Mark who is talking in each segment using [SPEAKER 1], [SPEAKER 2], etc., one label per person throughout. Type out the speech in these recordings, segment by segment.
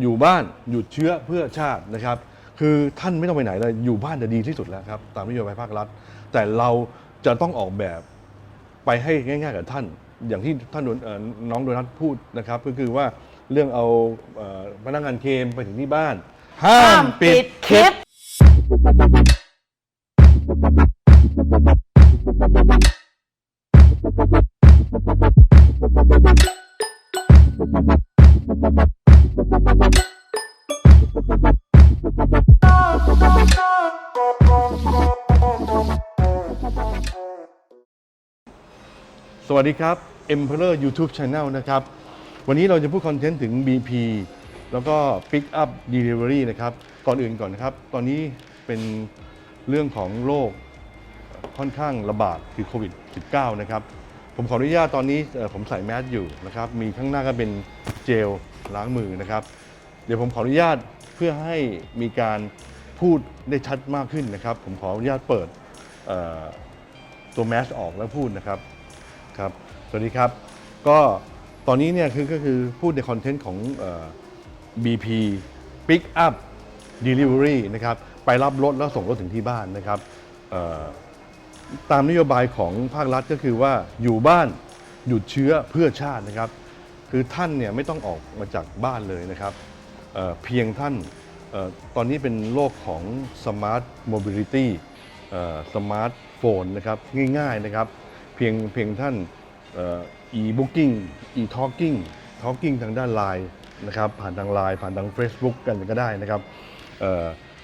[SPEAKER 1] อยู่บ้านหยุดเชื้อเพื่อชาตินะครับ คือท่านไม่ต้องไปไหนเลยอยู่บ้านจะดีที่สุดแล้วครับตามนโยบายภาครัฐ แต่เราจะต้องออกแบบไปให้ง่ายๆกับท่าน อย่างที่ท่านน้องโดนัทพูดนะครับ ก็คือว่าเรื่องเอาพนักงานเคมไปถึงที่บ้าน ห้ามปิดคลิป วัสดีครับ Emperor YouTube Channel นะครับ วันนี้เราจะพูดคอนเทนต์ถึง BP แล้วก็ Pick Up Delivery นะครับ ก่อนอื่นก่อนนะครับ ตอนนี้เป็นเรื่องของโรคค่อนข้างระบาดคือโควิด -19 นะครับ ผมขออนุญาตตอนนี้ผมใส่แมสอยู่นะครับ มีข้างหน้าก็เป็นเจลล้างมือนะครับ เดี๋ยวผมขออนุญาตเพื่อให้มีการพูดได้ชัดมากขึ้นนะครับ ผมขออนุญาตเปิดตัวแมสออกแล้วพูดนะครับ ครับ สวัสดีครับ ก็ตอนนี้เนี่ยคือก็คือพูดในคอนเทนต์ของเอ่อ BP Pick Up Delivery นะครับ ไปรับรถแล้วส่งรถถึงที่บ้านนะครับเอ่อตามนโยบายของภาครัฐก็คือว่าอยู่บ้านหยุดเชื้อเพื่อชาตินะครับ คือท่านเนี่ยไม่ต้องออกมาจากบ้านเลยนะครับเอ่อเพียงท่านเออตอนนี้เป็นโลกของ Smart Mobility สมาร์ทโฟนนะครับง่ายๆนะครับ เพียงเพียงท่านเอ่อ e-booking e-talking talking ทางด้านไลน์นะครับผ่านทางไลน์ผ่านทาง Facebook กันก็ได้นะครับ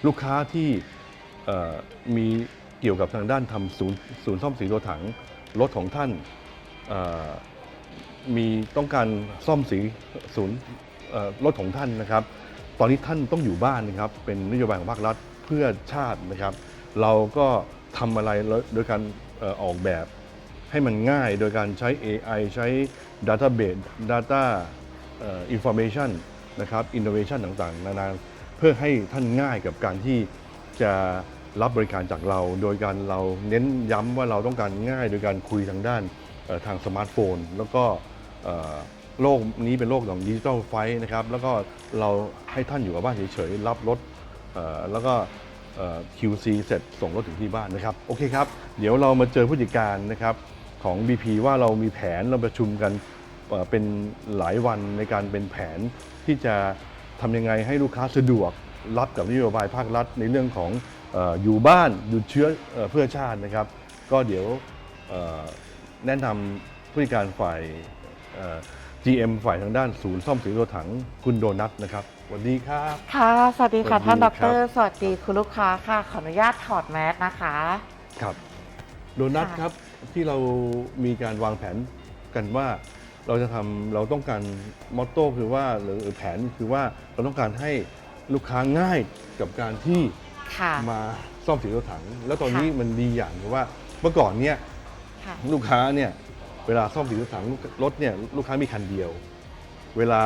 [SPEAKER 1] ลูกค้าที่มีเกี่ยวกับทางด้านทำศูนย์ศูนย์ซ่อมสีตัวถังรถของท่านมีต้องการซ่อมสีศูนย์รถของท่านนะครับ ตอนนี้ท่านต้องอยู่บ้านนะครับ เป็นนโยบายของภาครัฐเพื่อชาตินะครับ เราก็ทำอะไรโดยการออกแบบ ให้มันง่ายโดยการใช้ AI ใช้ Database Data เอ่อ Information นะครับ Innovation ต่างๆ นานาเพื่อให้ท่านง่ายกับการที่จะรับบริการจากเรา โดยการเราเน้นย้ำว่าเราต้องการง่าย โดยการคุยทางด้านทางสมาร์ทโฟน แล้วก็โลกนี้เป็นโลกของดิจิทัลไฟนะครับ แล้วก็เราให้ท่านอยู่กับบ้านเฉยๆ รับรถแล้วก็ QC เสร็จส่งรถถึงที่บ้านนะครับ โอเคครับ เดี๋ยวเรามาเจอผู้จัดการนะครับ ของ BP ว่าเรามีแผนเราประชุมกันเอ่อเป็นหลายวันในการเป็นแผนที่จะทำยังไงให้ลูกค้าสะดวกรับกับนโยบายภาครัฐในเรื่องของเอออยู่บ้านหยุดเชื้อเอ่อเพื่อชาตินะครับ ก็เดี๋ยวเอ่อแนะนำผู้จัดการฝ่ายเอ่อ GM ฝ่ายทางด้านศูนย์ซ่อมสีรถถังคุณโดนัทนะครับสวัสดีครับ
[SPEAKER 2] ค่ะ สวัสดีค่ะ
[SPEAKER 1] สวัสดี
[SPEAKER 2] ท่านด
[SPEAKER 1] ครับ
[SPEAKER 2] รสวัสดีคุณลูกค้าค่ะ ขออนุญาตถอดแมสนะคะ
[SPEAKER 1] ครับ โดนัท
[SPEAKER 2] ค่ะ
[SPEAKER 1] ครับที่เรามีการวางแผนกันว่า เราจะทำเราต้องการมอตโต้คือว่าหรือแผนคือว่าเราต้องการให้ลูกค้าง่ายกับการที่
[SPEAKER 2] ค่ะ
[SPEAKER 1] มาซ่อมสีรถถัง แล้วตอนนี้
[SPEAKER 2] ค่ะ
[SPEAKER 1] มันดีอย่างคือว่าเมื่อก่อนเนี่ย
[SPEAKER 2] ค่ะ
[SPEAKER 1] ลูกค้าเนี่ยเวลาซ่อมสีรถถังรถเนี่ยลูกค้ามีคันเดียว เวลา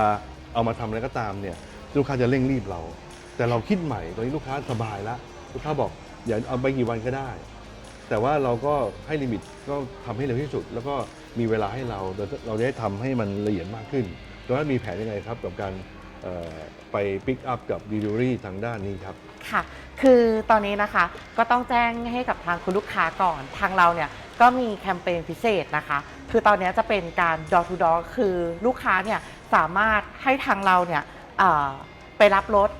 [SPEAKER 1] เอามาทำอะไรก็ตามเนี่ยลูกค้าจะเร่งรีบเรา แต่เราคิดใหม่ตอนนี้ลูกค้าสบายแล้วลูกค้าบอกอย่าเอาไปกี่วันก็ได้ แต่ว่าเราก็ให้ลิมิตก็ทำให้เร็วที่สุด แล้วก็มีเวลาให้เราเราได้ทำให้มันละเอียดมากขึ้นโดยมีแผนยังไงครับกับการไปปิกอัพกับ Delivery ทางด้านนี้ครับ
[SPEAKER 2] ค่ะ คือตอนนี้นะคะก็ต้องแจ้งให้กับทางคุณลูกค้าก่อนทางเราเนี่ยก็มีแคมเปญพิเศษนะคะ คือตอนนี้จะเป็นการ door to door คือลูกค้าเนี่ยสามารถให้ทางเราเนี่ยไปรับรถ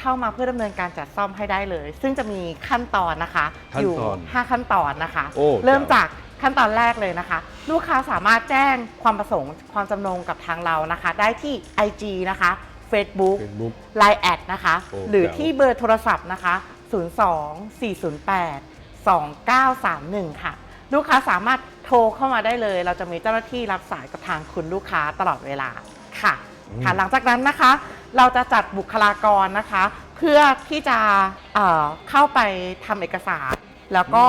[SPEAKER 2] เข้ามาเพื่อดำเนินการจัดซ่อมให้ได้เลย ซึ่งจะมีขั้นตอนนะคะ
[SPEAKER 1] ขั้น
[SPEAKER 2] อยู่
[SPEAKER 1] ตอน
[SPEAKER 2] 5ขั้นตอนนะคะ
[SPEAKER 1] โอ้
[SPEAKER 2] เริ่ม
[SPEAKER 1] แจ๋ว
[SPEAKER 2] จากขั้นตอนแรกเลยนะคะ ลูกค้าสามารถแจ้งความประสงค์ความจำนงกับทางเรานะคะ ได้ที่ IG นะคะ Facebook
[SPEAKER 1] เฟซบุ๊ก
[SPEAKER 2] Line แอดนะคะ
[SPEAKER 1] โอ้
[SPEAKER 2] หรือ
[SPEAKER 1] แจ๋ว
[SPEAKER 2] ที่เบอร์โทรศัพท์นะคะ 02 408 2931 ค่ะ ลูกค้าสามารถโทรเข้ามาได้เลย เราจะมีเจ้าหน้าที่รับสายกับทางคุณลูกค้าตลอดเวลา ค่ะค่ะหลังจากนั้นนะคะ เราจะจัดบุคลากรนะคะ เพื่อที่จะเอ่อเข้าไปทำเอกสาร แล้วก็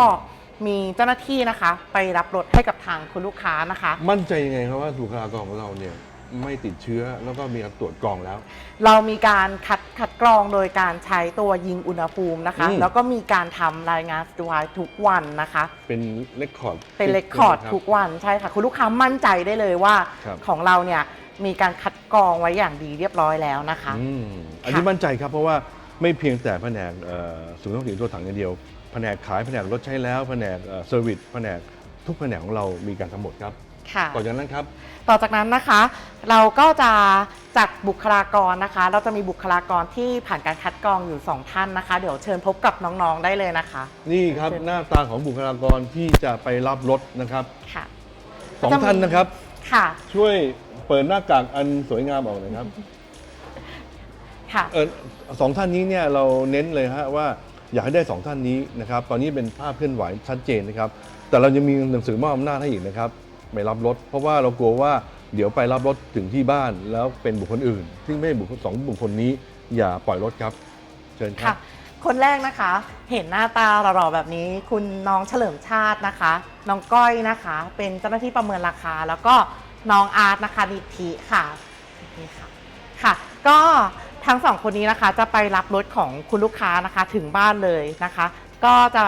[SPEAKER 2] มีเจ้าหน้าที่นะคะ ไปรับรถให้กับทางคุณลูกค้านะคะ
[SPEAKER 1] มั่นใจยังไงครับว่าบุคลากรของเราเนี่ยไม่ติดเชื้อแล้วก็มีการตรวจกรองแล้ว
[SPEAKER 2] เรามีการคัดคัดกรองโดยการใช้ตัวยิงอุณหภูมินะคะ
[SPEAKER 1] อืม
[SPEAKER 2] แล้วก็มีการทำรายงานสตูไวทุกวันนะคะ
[SPEAKER 1] เป็นเลคคอร์ด
[SPEAKER 2] เป็นเรคคอร์ดทุกวันใช่ค่ะ คุณลูกค้ามั่นใจได้เลยว่า
[SPEAKER 1] ครับ
[SPEAKER 2] ของเราเนี่ย มีการคัดกรองไว้อย่างดีเรียบร้อยแล้วนะคะ
[SPEAKER 1] อืมอันนี้มั่นใจครับ เพราะว่าไม่เพียงแต่แผนกเอ่อศูนย์ท่องเที่ยวตัวถังอย่างเดียว แผนกขายแผนกรถใช้แล้วแผนกเซอร์วิสแผนกทุกแผนกของเรามีการทำหมดครับ
[SPEAKER 2] ค่ะ
[SPEAKER 1] ต่อจากนั้นครับ
[SPEAKER 2] ต่อจากนั้นนะคะ เราก็จะจัดบุคลากรนะคะ เราจะมีบุคลากรที่ผ่านการคัดกรองอยู่ 2 ท่านนะคะ เดี๋ยวเชิญพบกับน้องๆได้เลยนะคะ
[SPEAKER 1] นี่ครับ
[SPEAKER 2] เชิญ
[SPEAKER 1] หน้าตาของบุคลากรที่จะไปรับรถนะครับ
[SPEAKER 2] ค่ะ
[SPEAKER 1] สอง
[SPEAKER 2] จะมี
[SPEAKER 1] ท่านนะครับ
[SPEAKER 2] ค่ะ
[SPEAKER 1] ช่วย เปิดหน้ากากอันสวยงามออกหน่อยครับ
[SPEAKER 2] ค่ะ
[SPEAKER 1] เออสองท่านนี้เนี่ยเราเน้นเลยฮะว่าอยากให้ได้สองท่านนี้นะครับ ตอนนี้เป็นภาพเคลื่อนไหวชัดเจนนะครับ แต่เราจะมีหนังสือมอบอำนาจให้อีกนะครับไปรับรถ เพราะว่าเรากลัวว่าเดี๋ยวไปรับรถถึงที่บ้านแล้วเป็นบุคคลอื่น ซึ่งไม่ใช่บุคคลสองบุคคลนี้ อย่าปล่อยรถครับ เชิญครั
[SPEAKER 2] ค่ะ
[SPEAKER 1] บ
[SPEAKER 2] คนแรกนะคะ เห็นหน้าตาหล่อๆแบบนี้ คุณน้องเฉลิมชาตินะคะ น้องก้อยนะคะ เป็นเจ้าหน้าที่ประเมินราคา แล้วก็ น้องอาร์ตนะคะนิธิค่ะนี่ค่ะค่ะ ก็ทั้งสองคนนี้นะคะจะไปรับรถของคุณลูกค้านะคะถึงบ้านเลยนะคะ ก็จะ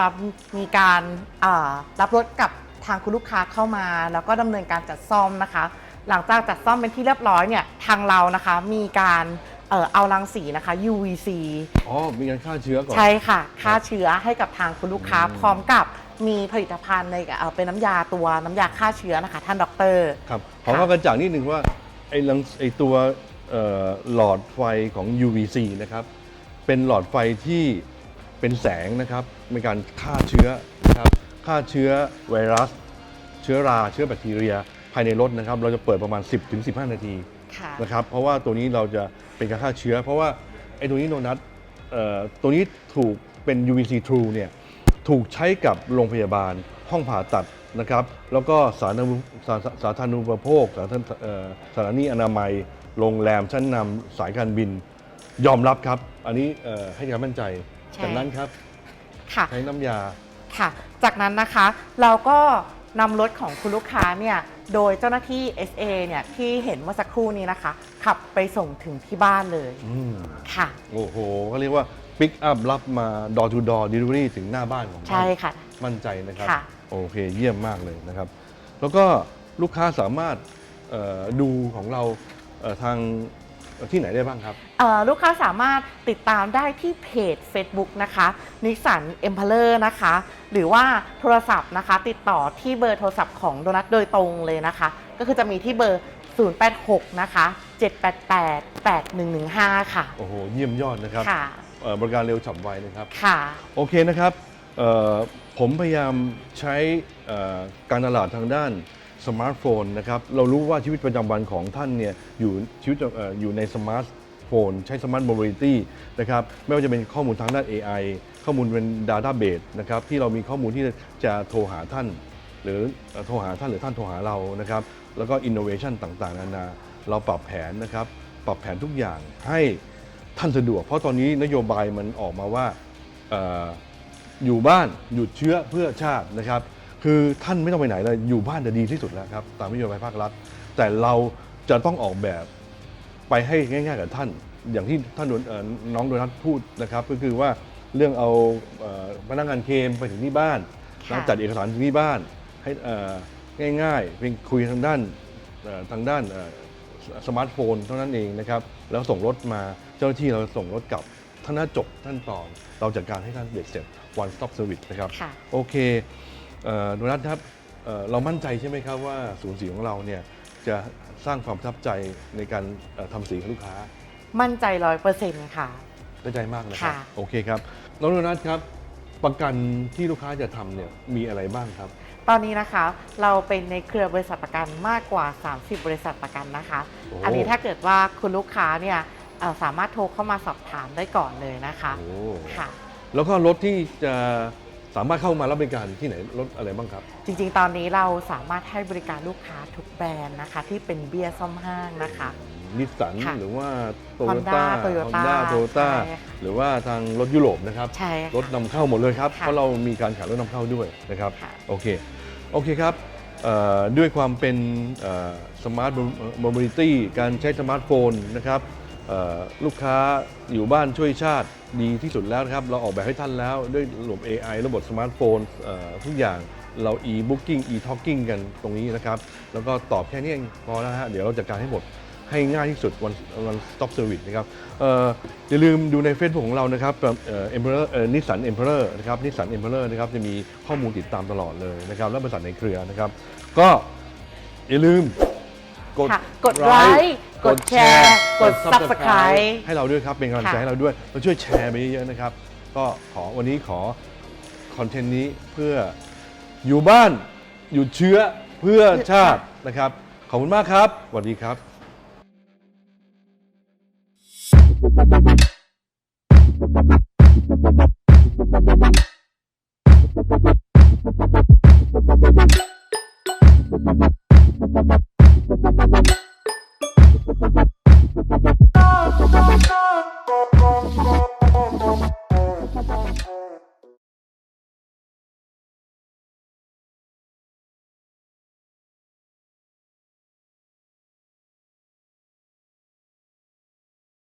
[SPEAKER 2] มีการเอ่อรับรถกับทางคุณลูกค้าเข้ามา แล้วก็ดำเนินการจัดซ่อมนะคะ หลังจากจัดซ่อมเป็นที่เรียบร้อยเนี่ยทางเรานะคะมีการเอ่อเอารังสีนะคะ UVC
[SPEAKER 1] อ๋อ มีการฆ่าเชื้อก่อน
[SPEAKER 2] ใช่ค่ะ ฆ่าเชื้อให้กับทางคุณลูกค้า
[SPEAKER 1] อืม
[SPEAKER 2] พร้อมกับ มีผลิตภัณฑ์ในเอ่อเป็นน้ำยาตัวน้ำยาฆ่าเชื้อนะคะ ท่านด็อกเตอร์
[SPEAKER 1] ครับขอเข้ากระจ่างนิดหนึ่งว่าไอ้ลังไอ้ตัวเอ่อหลอดไฟของ UVC นะครับ เป็นหลอดไฟที่เป็นแสงนะครับในการฆ่าเชื้อนะครับฆ่าเชื้อไวรัส เชื้อราเชื้อแบคทีเรีย ภายในรถนะครับ เราจะเปิดประมาณ 10-15 นาที
[SPEAKER 2] ค่ะ
[SPEAKER 1] นะครับเพราะว่าตัวนี้เราจะเป็นการฆ่าเชื้อ เพราะว่าไอ้ตัวนี้โนนัทเอ่อตัวนี้ถูกเป็น UVC True เนี่ย ถูกใช้กับโรงพยาบาล ห้องผ่าตัดนะครับ แล้วก็สาธารณูสาสาธารณูปโภคสาธารณเอ่อสถานีอนามัย โรงแรมชั้นนำสายการบิน ยอมรับครับ อันนี้เอ่อให้ความมั่นใจ
[SPEAKER 2] ใช่
[SPEAKER 1] จากนั้นครับ
[SPEAKER 2] ค่ะ
[SPEAKER 1] ใช้น้ำยา
[SPEAKER 2] ค่ะ จากนั้นนะคะเราก็นำรถของคุณลูกค้าเนี่ยโดยเจ้าหน้าที่ SA เนี่ยที่เห็นเมื่อสักครู่นี้นะคะ ขับไปส่งถึงที่บ้านเลย
[SPEAKER 1] อืม
[SPEAKER 2] ค่ะ
[SPEAKER 1] โอ้โหเขาเรียกว่า ปิกอัพรับมา door to door delivery ถึงหน้าบ้านของ
[SPEAKER 2] ใช่
[SPEAKER 1] ท่าน
[SPEAKER 2] ค่ะ
[SPEAKER 1] มั่นใจนะครับ
[SPEAKER 2] ค่ะ
[SPEAKER 1] โอเคเยี่ยมมากเลยนะครับ แล้วก็ลูกค้าสามารถเอ่อดูของเราเอ่อทางที่ไหนได้บ้างครับ
[SPEAKER 2] เอ่อลูกค้าสามารถติดตามได้ที่เพจ Facebook นะคะนิสสันเอ็มพ l เลอร์นะคะ หรือว่าโทรศัพท์นะคะ ติดต่อที่เบอร์โทรศัพท์ของโดนัทโดยตรงเลยนะคะ ก็คือจะมีที่เบอร์ 086 นะคะ 788 8115 ค่ะ
[SPEAKER 1] โอ้โห เยี่ยมยอดนะครับ
[SPEAKER 2] ค่ะ
[SPEAKER 1] เอ่อ บริการเร็วฉับไวนะครับ
[SPEAKER 2] ค่ะ
[SPEAKER 1] โอเคนะครับเอ่อผมพยายามใช้เอ่อการตลาดทางด้านสมาร์ทโฟนนะครับเรารู้ว่าชีวิตประจำวันของท่านเนี่ยอยู่ชีวิตเอ่ออยู่ในสมาร์ทโฟน ใช้สมาร์ทโมบิลิตี้นะครับไม่ว่าจะเป็นข้อมูลทางด้าน AI ข้อมูลเป็น Database นะครับที่เรามีข้อมูลที่จะโทรหาท่าน หรือเอ่อโทรหาท่านหรือท่านโทรหาเรานะครับแล้วก็ innovation ต่างๆนานาเราปรับแผนนะครับ ปรับแผนทุกอย่างให้ ท่านสะดวก เพราะตอนนี้นโยบายมันออกมาว่าเอ่ออยู่บ้านหยุดเชื้อเพื่อชาตินะครับ คือท่านไม่ต้องไปไหนเลยอยู่บ้านจะดีที่สุดแล้วครับตามนโยบายภาครัฐ แต่เราจะต้องออกแบบไปให้ง่ายๆกับท่าน อย่างที่ท่านโดนเอ่อน้องโดนัทพูดนะครับ ก็คือว่าเรื่องเอาเอ่อพนักงานเคมไปถึงที่บ้าน
[SPEAKER 2] ค่ะ
[SPEAKER 1] จัดเอกสารถึงที่บ้านให้เอ่อง่ายๆเป็นคุยทางด้านเอ่อทางด้านเอ่อ สสมาร์ทโฟนเท่านั้นเองนะครับแล้วส่งรถมาเจ้าหน้าที่เราส่งรถกลับท่านน่าจบท่านตอน เราจัดการให้ท่านเบ็ดเสร็จ one stop service นะครับ
[SPEAKER 2] ค่ะ
[SPEAKER 1] โอเคเอ่อโดนัทครับเอ่อเรามั่นใจใช่ไหมครับว่าศูนย์สีของเราเนี่ยจะสร้างความประทับใจในการเอ่อทำสีให้ลูกค้า
[SPEAKER 2] มั่นใจร้อยเปอร์เซ็นต์ค่ะ
[SPEAKER 1] ได้ใจมากนะครับ
[SPEAKER 2] ค่ะ
[SPEAKER 1] โอเคครับน้องโดนัทครับ ประกันที่ลูกค้าจะทำเนี่ยมีอะไรบ้างครับ
[SPEAKER 2] ตอนนี้นะคะเราเป็นในเครือบริษัทประกันมากกว่า 30 บริษัทประกันนะคะ
[SPEAKER 1] โอ้
[SPEAKER 2] อันนี้ถ้าเกิดว่าคุณลูกค้าเนี่ยเอ่อสามารถโทรเข้ามาสอบถามได้ก่อนเลยนะคะ
[SPEAKER 1] โอ้
[SPEAKER 2] ค่ะ
[SPEAKER 1] แล้วก็รถที่จะสามารถเข้ามารับบริการที่ไหนรถอะไรบ้างครับ
[SPEAKER 2] จริงๆ ตอนนี้เราสามารถให้บริการลูกค้าทุกแบรนด์นะคะ ที่เป็นเบียร์ซ่อมห้างนะคะ
[SPEAKER 1] นิสสัน
[SPEAKER 2] ค่ะ
[SPEAKER 1] หรือว่าโตโย
[SPEAKER 2] Honda
[SPEAKER 1] ต้า
[SPEAKER 2] Toyota
[SPEAKER 1] ด้าโตโยต้า
[SPEAKER 2] ใช่ค่ะ
[SPEAKER 1] หรือว่าทางรถยุโรปนะครับ
[SPEAKER 2] ใช่ค่ะ
[SPEAKER 1] รถนำเข้าหมดเลยครับ
[SPEAKER 2] ค่ะ
[SPEAKER 1] เพราะเรามีการขายรถนำเข้าด้วยนะครับ
[SPEAKER 2] ค่ะ
[SPEAKER 1] โอเคโอเคครับเอ่อด้วยความเป็นสมาร์ทโมบิลิตี้การใช้สมาร์ทโฟนนะครับเอ่อลูกค้าอยู่บ้านช่วยชาติดีที่สุดแล้วนะครับ เราออกแบบให้ท่านแล้วด้วยระบบ AI ระบบสมาร์ทโฟนเอ่อทุกอย่างเรา e-booking e-talking กันตรงนี้นะครับ แล้วก็ตอบแค่นี้เองพอแล้วฮะเดี๋ยวเราจัดการให้หมด ให้ง่ายที่สุด one one stop service นะครับเอ่ออย่าลืมดูใน Facebook ของเรานะครับเอ่อ Emperor เอ่อนิสสัน Emperor นะครับนิสสัน Emperor นะครับจะมีข้อมูลติดตามตลอดเลยนะครับและบริษัทในเครือนะครับ ก็อย่าลืมกด
[SPEAKER 2] ค่ะกดไลค์กดแชร์ กด Subscribe
[SPEAKER 1] ให้เราด้วยครับ เป็นกำลังใจ
[SPEAKER 2] ค่ะ
[SPEAKER 1] ให้เราด้วยเราช่วยแชร์ไปเยอะๆนะครับ ก็ขอวันนี้ขอคอนเทนต์นี้เพื่ออยู่บ้านหยุดเชื้อเพื่อชาตินะครับ ขอบคุณมากครับสวัสดีครับ Thank you.